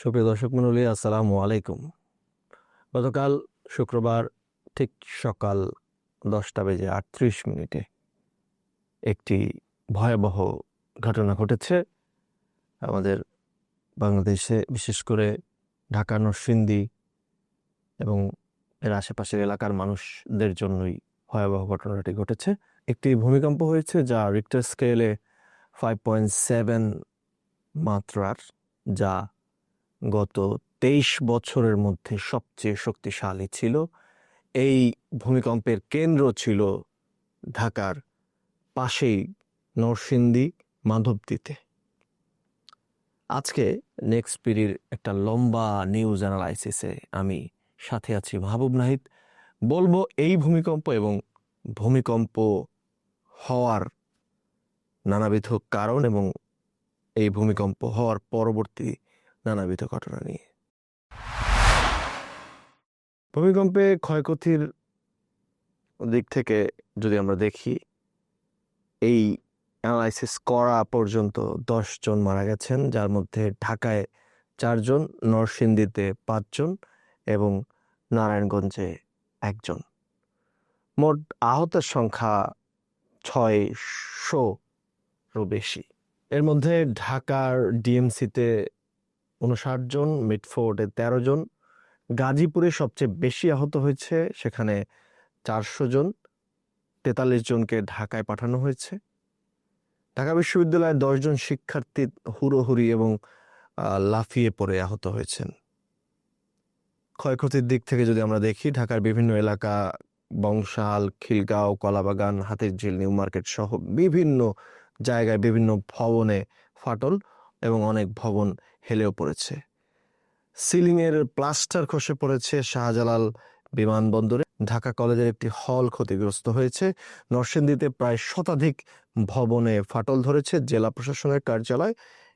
সুপ্রিয় দর্শক মণ্ডলী, আসসালামু আলাইকুম। গতকাল শুক্রবার ঠিক সকাল দশটা বেজে আটত্রিশ মিনিটে একটি ভয়াবহ ঘটনা ঘটেছে। আমাদের বাংলাদেশে, বিশেষ করে ঢাকা, নরসিংদী এবং এর আশেপাশের এলাকার মানুষদের জন্যই ভয়াবহ ঘটনাটি ঘটেছে। একটি ভূমিকম্প হয়েছে যা রিক্টার স্কেলে ফাইভ পয়েন্ট সেভেন মাত্রার, যা গত তেইশ বছরের মধ্যে সবচেয়ে শক্তিশালী ছিল। এই ভূমিকম্পের কেন্দ্র ছিল ঢাকার পাশেই নরসিংদী মাধবদীতে। আজকে নেক্সট পিরির একটা লম্বা নিউজ অ্যানালাইসিসে আমি সাথে আছি মাহবুব নাহিদ। বলব এই ভূমিকম্প এবং ভূমিকম্প হওয়ার নানাবিধ কারণ এবং এই ভূমিকম্প হওয়ার পরবর্তী নানাবিধ ঘটনা নিয়ে। ভূমিকম্পে ক্ষয়ক্ষতির দিক থেকে যদি আমরা দেখি, এই অ্যানালাইসিস করা পর্যন্ত জন মারা গেছেন, যার মধ্যে ঢাকায় চারজন নরসিংদীতে পাঁচজন এবং নারায়ণগঞ্জে একজন। মোট আহতের সংখ্যা ছয়শোরও বেশি। এর মধ্যে ঢাকার ডিএমসিতে উনষাট জন, মিডফোর্ডে তেরো জন। গাজীপুরে সবচেয়ে বেশি আহত হয়েছে সেখানে চারশো জন। তেতাল্লিশ জনকে ঢাকায় পাঠানো হয়েছে। ঢাকা বিশ্ববিদ্যালয়ের দশজন শিক্ষার্থী হুড়োহুড়ি এবং লাফিয়ে পড়ে আহত হয়েছেন। ক্ষয়ক্ষতির দিক থেকে যদি আমরা দেখি, ঢাকার বিভিন্ন এলাকা, বংশাল, খিলগাঁও, কলাবাগান, হাতিরঝিল নিউ মার্কেট সহ বিভিন্ন জায়গায় বিভিন্ন ভবনে ফাটল এবং অনেক ভবন হেলেও পড়েছে। সিলিংয়ের প্লাস্টার খসে পড়েছে শাহজালাল বিমানবন্দরে। ঢাকা কলেজের একটি হল ক্ষতিগ্রস্ত হয়েছে। নরসিংদীতে প্রায় শতাধিক ভবনে ফাটল ধরেছে, জেলা প্রশাসনের কার্যালয়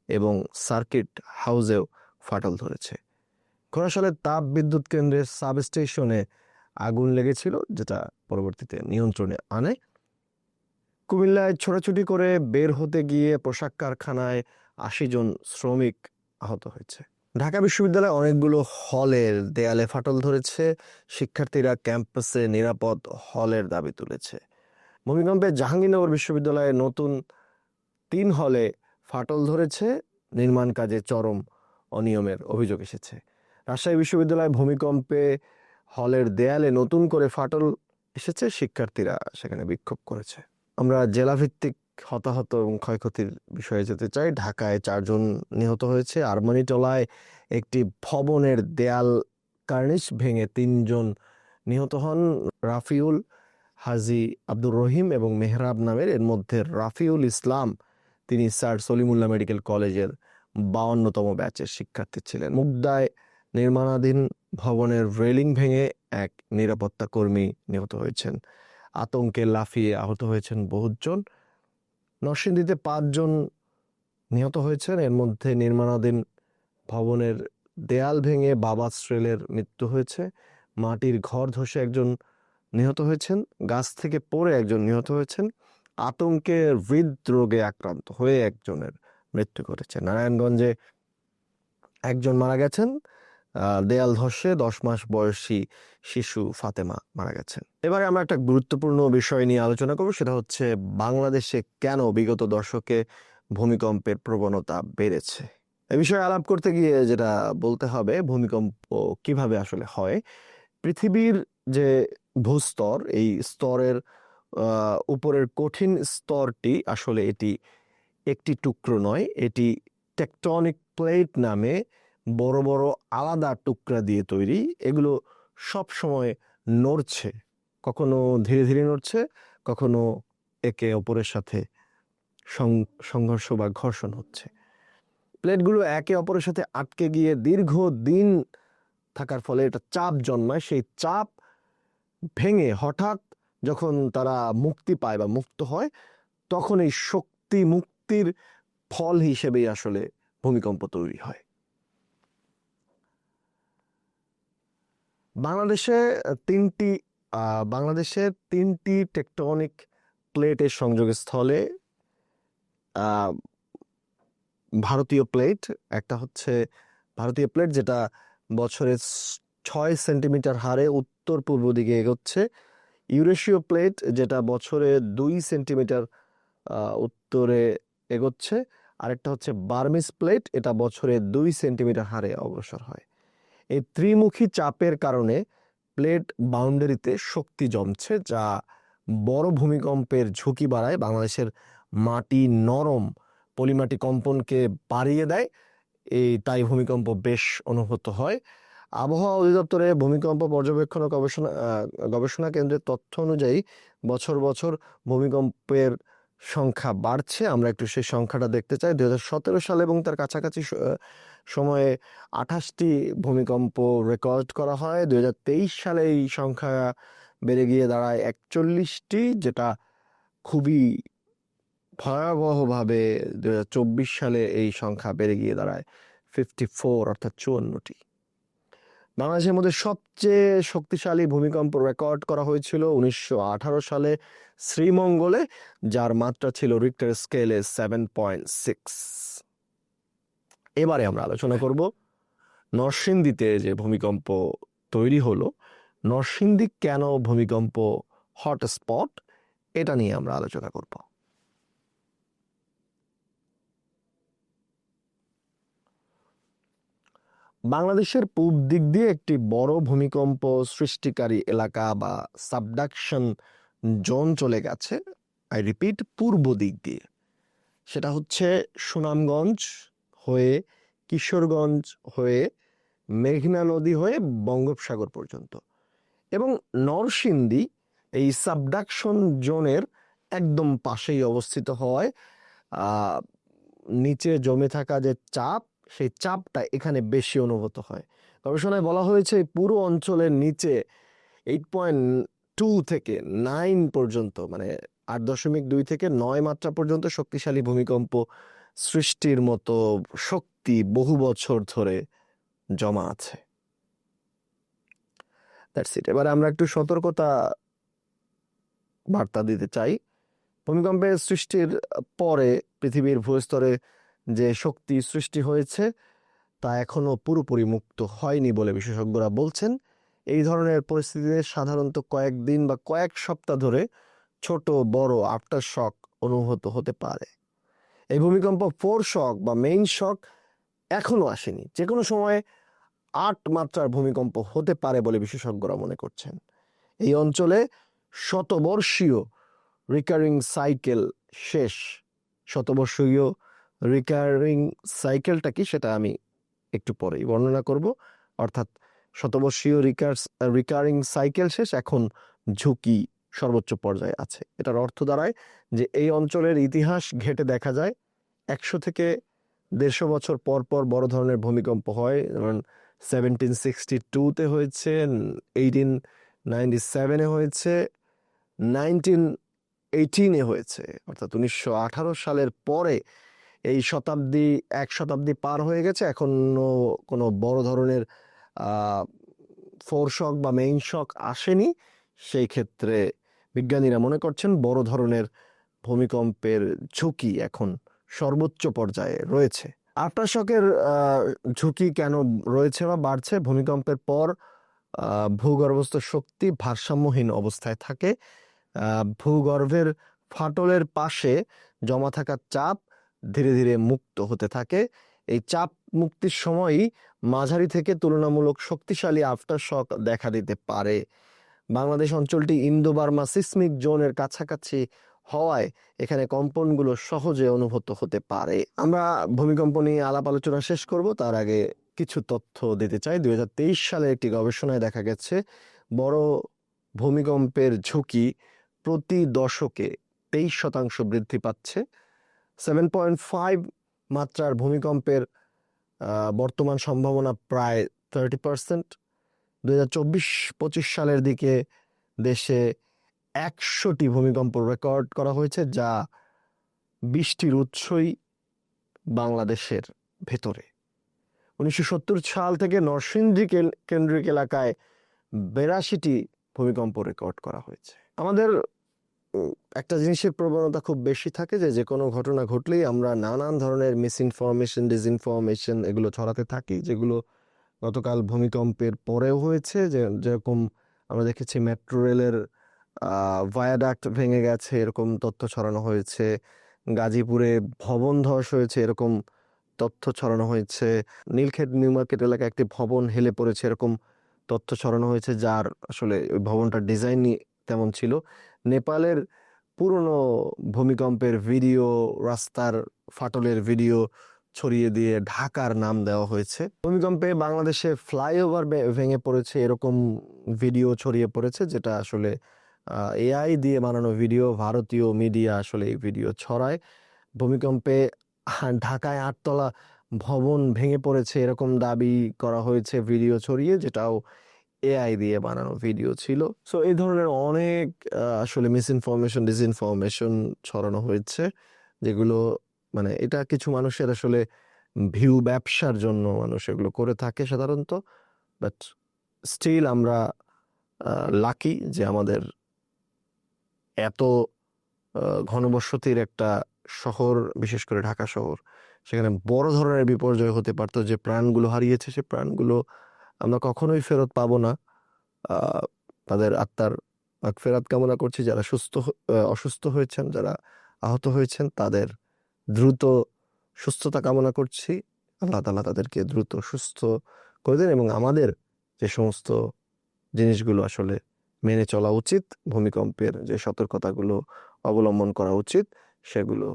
এবং সার্কিট হাউসেও ফাটল ধরেছে। ঘোড়াশালের তাপ বিদ্যুৎ কেন্দ্রের সাব স্টেশনে আগুন লেগেছিল, যেটা পরবর্তীতে নিয়ন্ত্রণে আনে। কুমিল্লায় ছোটাছুটি করে বের হতে গিয়ে পোশাক কারখানায় আশি জন শ্রমিক আহত হয়েছে। ঢাকা বিশ্ববিদ্যালয়ে অনেকগুলো হলের দেয়ালে ফাটল ধরেছে। শিক্ষার্থীরা ক্যাম্পাসে নিরাপদ হলের দাবি তুলেছে। ভূমিকম্পে জাহাঙ্গীরনগর বিশ্ববিদ্যালয়ে নতুন তিন হলে ফাটল ধরেছে। নির্মাণ কাজে চরম অনিয়মের অভিযোগ এসেছে। রাজশাহী বিশ্ববিদ্যালয়ে ভূমিকম্পে হলের দেয়ালে নতুন করে ফাটল এসেছে। শিক্ষার্থীরা সেখানে বিক্ষোভ করেছে। আমরা জেলাভিত্তিক হতাহত এবং ক্ষয়ক্ষতির বিষয়ে যেতে চাই। ঢাকায় চারজন নিহত হয়েছে। আরমানিটোলায় একটি ভবনের দেয়াল কার্নিশ ভেঙে তিনজন নিহত হন। রাফিউল, হাজি আব্দুর রহিম এবং মেহরাব নামের এর মধ্যে রাফিউল ইসলাম, তিনি স্যার সলিমুল্লাহ মেডিকেল কলেজের বাউন্নতম ব্যাচের শিক্ষার্থী ছিলেন। মুগদায় নির্মাণাধীন ভবনের রেলিং ভেঙে এক নিরাপত্তা কর্মী নিহত হয়েছেন। আতঙ্কে লাফিয়ে আহত হয়েছেন বহুজন নরসিংদীতে পাঁচজন নিহত হয়েছেন। এর মধ্যে নির্মাণাধীন ভবনের দেয়াল ভেঙে বাবা শ্রেলের মৃত্যু হয়েছে। মাটির ঘর ধসে একজন নিহত হয়েছেন, গাছ থেকে পড়ে একজন নিহত হয়েছেন। আতঙ্কে হৃদরোগে আক্রান্ত হয়ে একজনের মৃত্যু ঘটেছে। নারায়ণগঞ্জে একজন মারা গেছেন। দেয়াল ধসে দশ মাস বয়সী শিশু ফাতেমা মারা গেছেন। এবারে আমরা একটা গুরুত্বপূর্ণ বিষয় নিয়ে আলোচনা করব, সেটা হচ্ছে বাংলাদেশে কেন বিগত দশকে ভূমিকম্পের প্রবণতা বেড়েছে? এ বিষয়ে আলাপ করতে গিয়ে যেটা বলতে হবে, ভূমিকম্প কীভাবে আসলে হয়? পৃথিবীর যে ভূস্তর, এই স্তরের উপরের কঠিন স্তরটি আসলে এটি একটি টুকরো নয়, এটি টেকটনিক প্লেট নামে বড় বড় আলাদা টুকরা দিয়ে তৈরি। এগুলো সব সময় নড়ছে। কখনো ধীরে ধীরে নড়ছে, কখনো একে অপরের সাথে সংঘর্ষ বা ঘর্ষণ হচ্ছে। প্লেটগুলো একে অপরের সাথে আটকে গিয়ে দীর্ঘ দিন থাকার ফলে এটা চাপ জন্মায়। সেই চাপ ভেঙে হঠাৎ যখন তারা মুক্তি পায় বা মুক্ত হয়, তখন এই শক্তি মুক্তির ফল হিসেবেই আসলে ভূমিকম্প তৈরি হয়। বাংলাদেশে তিনটি বাংলাদেশের তিনটি টেকটনিক প্লেটের সংযোগস্থলে ভারতীয় প্লেট একটা হচ্ছে ভারতীয় প্লেট যেটা বছরে ছয় সেন্টিমিটার হারে উত্তর পূর্ব দিকে এগোচ্ছে। ইউরেশীয় প্লেট যেটা বছরে দুই সেন্টিমিটার উত্তরে এগোচ্ছে। আরেকটা হচ্ছে বার্মিস প্লেট এটা বছরে দুই সেন্টিমিটার হারে অগ্রসর হয়। এই ত্রিমুখী চাপের কারণে প্লেট বাউন্ডারিতে শক্তি জমছে, যা বড় ভূমিকম্পের ঝুঁকি বাড়ায়। বাংলাদেশের মাটি নরম পলিমাটি কম্পনকে বাড়িয়ে দেয়। এই তাই ভূমিকম্প বেশ অনুভূত হয়। আবহাওয়া অধিদপ্তরে ভূমিকম্প পর্যবেক্ষণ গবেষণা গবেষণা কেন্দ্রের তথ্য অনুযায়ী বছর বছর ভূমিকম্পের সংখ্যা বাড়ছে, আমরা একটু সেই সংখ্যাটা দেখতে চাই। দু সালে এবং তার কাছাকাছি সময়ে আঠাশটি ভূমিকম্প রেকর্ড করা হয়। দু তেইশ সালে এই সংখ্যা বেড়ে গিয়ে দাঁড়ায় একচল্লিশটি, যেটা খুবই ভয়াবহভাবে দু হাজার চব্বিশ সালে এই সংখ্যা বেড়ে গিয়ে দাঁড়ায় ফিফটি ফোর অর্থাৎ চুয়ান্নটি। বাংলাদেশের মধ্যে সবচেয়ে শক্তিশালী ভূমিকম্প রেকর্ড করা হয়েছিল উনিশশো আঠারো সালে শ্রীমঙ্গলে, যার মাত্রা ছিল রিক্টার স্কেলে সেভেন পয়েন্ট সিক্স এবারে আমরা আলোচনা করব নরসিংদীতে যে ভূমিকম্প তৈরি হলো। নরসিংদী কেন ভূমিকম্প হটস্পট? এটা নিয়ে আমরা আলোচনা করব। বাংলাদেশের পূব দিক দিয়ে একটি বড় ভূমিকম্প সৃষ্টিকারী এলাকা বা সাবডাকশন জোন চলে গেছে, আই রিপিট, পূর্ব দিক দিয়ে। সেটা হচ্ছে সুনামগঞ্জ হয়ে কিশোরগঞ্জ হয়ে মেঘনা নদী হয়ে বঙ্গোপসাগর পর্যন্ত এবং নরসিংদী এই সাবডাকশন জোনের একদম পাশেই অবস্থিত হওয়ায় নিচে জমে থাকা যে চাপ সেই চাপটা এখানে বেশি অনুভূত হয়। গবেষণায় বলা হয়েছে, পুরো অঞ্চলের নিচে এইট পয়েন্ট টু থেকে নাইন পর্যন্ত মানে আট দশমিক দুই থেকে নয় মাত্রা পর্যন্ত শক্তিশালী ভূমিকম্প সৃষ্টির মতো শক্তি বহু বছর ধরে জমা আছে। দ্যাটস এবারে আমরা একটু সতর্কতা বার্তা দিতে চাই। ভূমিকম্পের সৃষ্টির পরে পৃথিবীর ভূস্তরে যে শক্তি সৃষ্টি হয়েছে, তা এখনও পুরোপুরি মুক্ত হয়নি বলে বিশেষজ্ঞরা বলছেন। এই ধরনের পরিস্থিতিতে সাধারণত কয়েকদিন বা কয়েক সপ্তাহ ধরে ছোট, বড় আফটার শক অনুভূত হতে পারে। এই ভূমিকম্প ফোর শক বা মেইন শক এখনও আসেনি। যে কোনো সময়ে আট মাত্রার ভূমিকম্প হতে পারে বলে বিশেষজ্ঞরা মনে করছেন। এই অঞ্চলে শতবর্ষীয় রিকারিং সাইকেল শেষ। শতবর্ষীয় রিকারিং সাইকেলটা কি সেটা আমি একটু পরেই বর্ণনা করব। অর্থাৎ শতবর্ষীয় রিকার রিকারিং সাইকেল শেষ, এখন ঝুঁকি সর্বোচ্চ পর্যায়ে আছে। এটার অর্থ দাঁড়ায় যে এই অঞ্চলের ইতিহাস ঘেটে দেখা যায়, একশো থেকে দেড়শো বছর পর পর বড় ধরনের ভূমিকম্প হয়। যেমন সেভেন্টিন সিক্সটি টুতে হয়েছে এইটিন নাইনটি সেভেনে হয়েছে নাইনটিন এইটিনে হয়েছে। অর্থাৎ উনিশশো আঠারো সালের পরে এই শতাব্দী এক শতাব্দী পার হয়ে গেছে। এখনও কোনো বড় ধরনের ফোর শক বা মেইন শক আসেনি। সেই ক্ষেত্রে বিজ্ঞানীরা মনে করছেন বড় ধরনের ভূমিকম্পের ঝুঁকি এখন সর্বোচ্চ পর্যায়ে রয়েছে। আফটার শকের ঝুঁকি কেন রয়েছে বা বাড়ছে? ভূমিকম্পের পর ভূগর্ভস্থ শক্তি ভারসাম্যহীন অবস্থায় থাকে। ভূগর্ভের ফাটলের পাশে জমা থাকা চাপ ধীরে ধীরে মুক্ত হতে থাকে। এই চাপ মুক্তির সময়ই মাঝারি থেকে তুলনামূলক শক্তিশালী আফটার শক দেখা দিতে পারে। বাংলাদেশ অঞ্চলটি ইন্দো বার্মা সিসমিক জোনের কাছাকাছি হওয়ায় এখানে কম্পনগুলো সহজে অনুভূত হতে পারে। আমরা ভূমিকম্প নিয়ে আলাপ আলোচনা শেষ করব। তার আগে কিছু তথ্য দিতে চাই। দুই হাজার তেইশ সালে একটি গবেষণায় দেখা গেছে, বড় ভূমিকম্পের ঝুঁকি প্রতি দশকে তেইশ শতাংশ বৃদ্ধি পাচ্ছে। সেভেন পয়েন্ট ফাইভ মাত্রার ভূমিকম্পের বর্তমান সম্ভাবনা প্রায় থার্টি পার্সেন্ট দু হাজার চব্বিশ পঁচিশ সালের দিকে দেশে একশোটি ভূমিকম্প রেকর্ড করা হয়েছে, যা বৃষ্টির উৎসই বাংলাদেশের ভেতরে। উনিশশো সত্তর সাল থেকে নরসিংদী কেন্দ্রিক এলাকায় বেরাশিটি ভূমিকম্প রেকর্ড করা হয়েছে। আমাদের একটা জিনিসের প্রবণতা খুব বেশি থাকে যে যে কোনো ঘটনা ঘটলেই আমরা নানান ধরনের মিস ইনফরমেশন ডিসইনফরমেশন এগুলো ছড়াতে থাকি, যেগুলো গতকাল ভূমিকম্পের পরেও হয়েছে। যে, যেরকম আমরা দেখেছি মেট্রো রেলের ভায়াডাক্ট ভেঙে গেছে, এরকম তথ্য ছড়ানো হয়েছে। গাজীপুরে ভবন ধস হয়েছে, এরকম তথ্য ছড়ানো হয়েছে। নীলক্ষেত নিউ মার্কেট এলাকায় একটি ভবন হেলে পড়েছে, এরকম তথ্য ছড়ানো হয়েছে, যার আসলে ওই ভবনটার ডিজাইনই তেমন ছিল। নেপালের পুরনো ভূমিকম্পের ভিডিও, রাস্তার ফাটলের ভিডিও ছড়িয়ে দিয়ে ঢাকার নাম দেওয়া হয়েছে। ভূমিকম্পে বাংলাদেশে ফ্লাইওভার ভেঙে পড়েছে, এরকম ভিডিও ছড়িয়ে পড়েছে যেটা আসলে এআই দিয়ে বানানো ভিডিও, ভারতীয় মিডিয়া আসলে এই ভিডিও ছড়ায়। ভূমিকম্পে ঢাকায় আটতলা ভবন ভেঙে পড়েছে, এরকম দাবি করা হয়েছে ভিডিও ছড়িয়ে, যেটাও এআই দিয়ে বানানো ভিডিও ছিল। সো এই ধরনের অনেক আসলে মিস ইনফরমেশন ডিসইনফরমেশন ছড়ানো হয়েছে, যেগুলো মানে এটা কিছু মানুষের আসলে ভিউ ব্যবসার জন্য মানুষ এগুলো করে থাকে সাধারণত। বাট স্টিল আমরা লাকি যে আমাদের এত ঘনবসতির একটা শহর, বিশেষ করে ঢাকা শহর, সেখানে বড় ধরনের বিপর্যয় হতে পারতো যে প্রাণগুলো হারিয়েছে, সে প্রাণগুলো আমরা কখনোই ফেরত পাবো না। তাদের আত্মার ফেরত কামনা করছি, যারা সুস্থ অসুস্থ হয়েছেন, যারা আহত হয়েছেন, তাদের দ্রুত সুস্থতা কামনা করছি। আল্লাহ তাআলা তাদেরকে দ্রুত সুস্থ করে দেন এবং আমাদের যে সমস্ত জিনিসগুলো আসলে মেনে চলা উচিত, ভূমিকম্পের যে সতর্কতাগুলো অবলম্বন করা উচিত, সেগুলো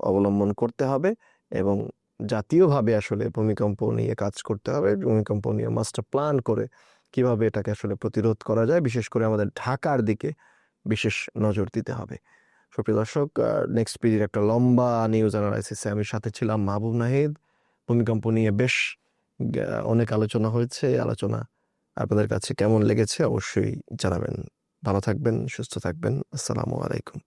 অবলম্বন করতে হবে এবং জাতীয়ভাবে আসলে ভূমিকম্প নিয়ে কাজ করতে হবে। ভূমিকম্প নিয়ে মাস্টার প্ল্যান করে কীভাবে এটাকে আসলে প্রতিরোধ করা যায়, বিশেষ করে আমাদের ঢাকার দিকে বিশেষ নজর দিতে হবে। সুপ্রিয় দর্শক নেক্সট পিরিয়ড একটা লম্বা নিউজ অ্যানালাইসিসে আমি সাথে ছিলাম মাহবুব নাহিদ। ভূমিকম্প নিয়ে বেশ অনেক আলোচনা হয়েছে। আলোচনা আপনাদের কাছে কেমন লেগেছে অবশ্যই জানাবেন। ভালো থাকবেন, সুস্থ থাকবেন। আসসালামু আলাইকুম।